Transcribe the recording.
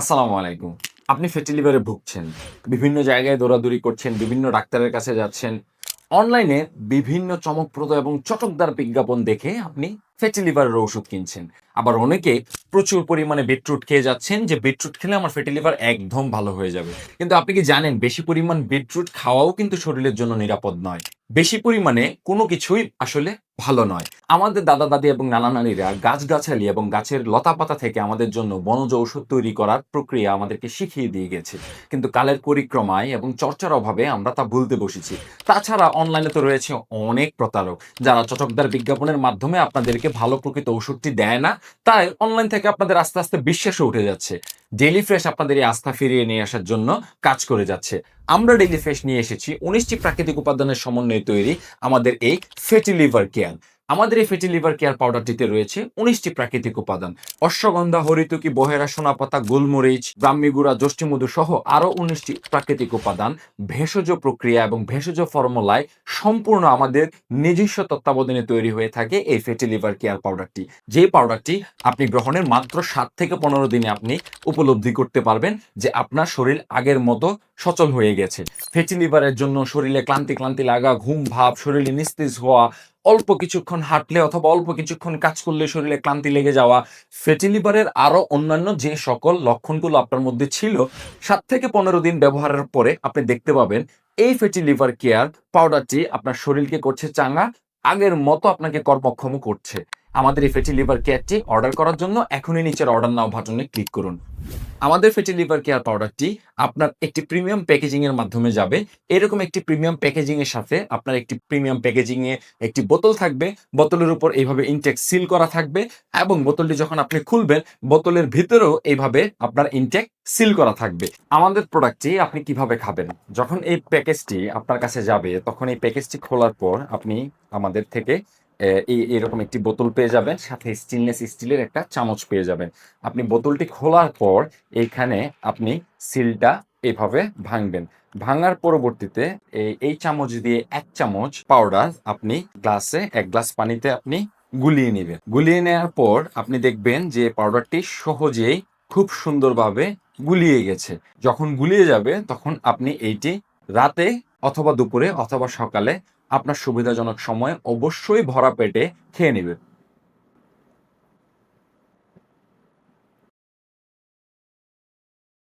আসসালামু আলাইকুম। আপনি ফ্যাটি লিভারে ভুগছেন, বিভিন্ন জায়গায় দৌড়াদৌড়ি করছেন, বিভিন্ন ডাক্তারের কাছে যাচ্ছেন, অনলাইনে বিভিন্ন চমকপ্রদ এবং চটকদার বিজ্ঞাপন দেখে আপনি ফ্যাটি লিভারের ওষুধ কিনছেন। আবার অনেকে প্রচুর পরিমাণে বিটরুট খেয়ে যাচ্ছেন যে বিটরুট খেলে আমার ফ্যাটি লিভার একদম ভালো হয়ে যাবে। কিন্তু আপনি কি জানেন, বেশি পরিমাণ বিটরুট খাওয়াও কিন্তু শরীরের জন্য নিরাপদ নয়। বেশি পরিমাণে কোনো কিছুই আসলে ভালো নয়। আমাদের দাদা দাদি এবং নানা নানিরা গাছগাছালি এবং গাছের লতাপাতা থেকে আমাদের জন্য বনজ ঔষধ তৈরি করার প্রক্রিয়া আমাদেরকে শিখিয়ে দিয়ে গেছে। কিন্তু কালের পরিক্রমায় এবং চর্চার অভাবে আমরা তা ভুলতে বসেছি। তাছাড়া অনলাইনে তো রয়েছে অনেক প্রতারক, যারা চটকদার বিজ্ঞাপনের মাধ্যমে আপনাদেরকে ভালো প্রকৃত ওষুধটি দেয় না, তাই অনলাইন থেকে আপনাদের আস্তে আস্তে বিশ্বাসও উঠে যাচ্ছে। ডেলি ফ্রেশ আপনাদের এই আস্থা ফিরিয়ে নিয়ে আসার জন্য কাজ করে যাচ্ছে। আমরা ডেলি ফ্রেশ নিয়ে এসেছি। উনিশটি প্রাকৃতিক উপাদানের সমন্বয়ে তৈরি আমাদের এই ফেটি লিভার কেয়ার আমাদের এই ফেটি লিভার কেয়ার পাউডারটিতে রয়েছে উনিশটি প্রাকৃতিক উপাদান। অশ্বগন্ধা, হরিতুকি, বহেরা, সোনাপাতা, গোলমরিচ, ব্রাহ্মীগুড়া যষ্টিমধু সহ আরও উনিশটি প্রাকৃতিক উপাদান ভেষজ প্রক্রিয়া এবং ভেষজ ফর্মুলায় সম্পূর্ণ আমাদের নিজস্ব তত্ত্বাবধানে তৈরি হয়ে থাকে এই ফেটি লিভার কেয়ার পাউডারটি যে পাউডারটি আপনি গ্রহণের মাত্র সাত থেকে পনেরো দিনে আপনি উপলব্ধি করতে পারবেন যে আপনার শরীর আগের মতো সচল হয়ে গেছে। ফেটি লিভারের জন্য শরীরে ক্লান্তি ক্লান্তি লাগা, ঘুম, ভাব, শরীরে নিস্তেজ হওয়া, অল্প কিছুক্ষণ হাঁটলে অথবা অল্প কিছুক্ষণ কাজ করলে শরীরে ক্লান্তি লেগে যাওয়া, ফেটি লিভারের আরও অন্যান্য যে সকল লক্ষণগুলো আপনার মধ্যে ছিল, সাত থেকে পনেরো দিন ব্যবহারের পরে আপনি দেখতে পাবেন, এই ফেটি লিভার কেয়ার পাউডারটি আপনার শরীরকে করছে চাঙ্গা, আগের মতো আপনাকে কর্মক্ষম করছে। আমাদের এই ফেটি লিভার কেয়ারটি অর্ডার করার জন্য এখনই নিচের অর্ডার নাও বাটনে ক্লিক করুন। আমাদের ফেটি লিভার কেয়ার পাউডারটি আপনার একটি প্রিমিয়াম প্যাকেজিং এর মাধ্যমে যাবে। এরকম একটি প্রিমিয়াম প্যাকেজিং এর সাথে আপনার একটি প্রিমিয়াম প্যাকেজিং এ একটি বোতল থাকবে। বোতলের উপর এইভাবে ইনটেক সিল করা থাকবে এবং বোতলটি যখন আপনি খুলবেন, বোতলের ভিতরেও এইভাবে আপনার ইনটেক সিল করা থাকবে। আমাদের প্রোডাক্টটি আপনি কীভাবে খাবেন? যখন এই প্যাকেজটি আপনার কাছে যাবে, তখন এই প্যাকেজটি খোলার পর আপনি আমাদের থেকে এই, এরকম একটি বোতল পেয়ে যাবেন, সাথে স্টেনলেস স্টিলের একটা চামচ পেয়ে যাবেন। আপনি বোতলটি খোলার পর এইখানে আপনি সিলটা এভাবে ভাঙবেন। ভাঙার পরবর্তীতে এই এই চামচ দিয়ে এক চামচ পাউডার আপনি গ্লাসে এক গ্লাস পানিতে আপনি গুলিয়ে নেবেন। গুলিয়ে নেওয়ার পর আপনি দেখবেন যে পাউডারটি সহজেই খুব সুন্দরভাবে গুলিয়ে গেছে। যখন গুলিয়ে যাবে, তখন আপনি এইটি রাতে অথবা দুপুরে অথবা সকালে আপনার সুবিধাজনক সময়ে অবশ্যই ভরা পেটে খেয়ে নেবেন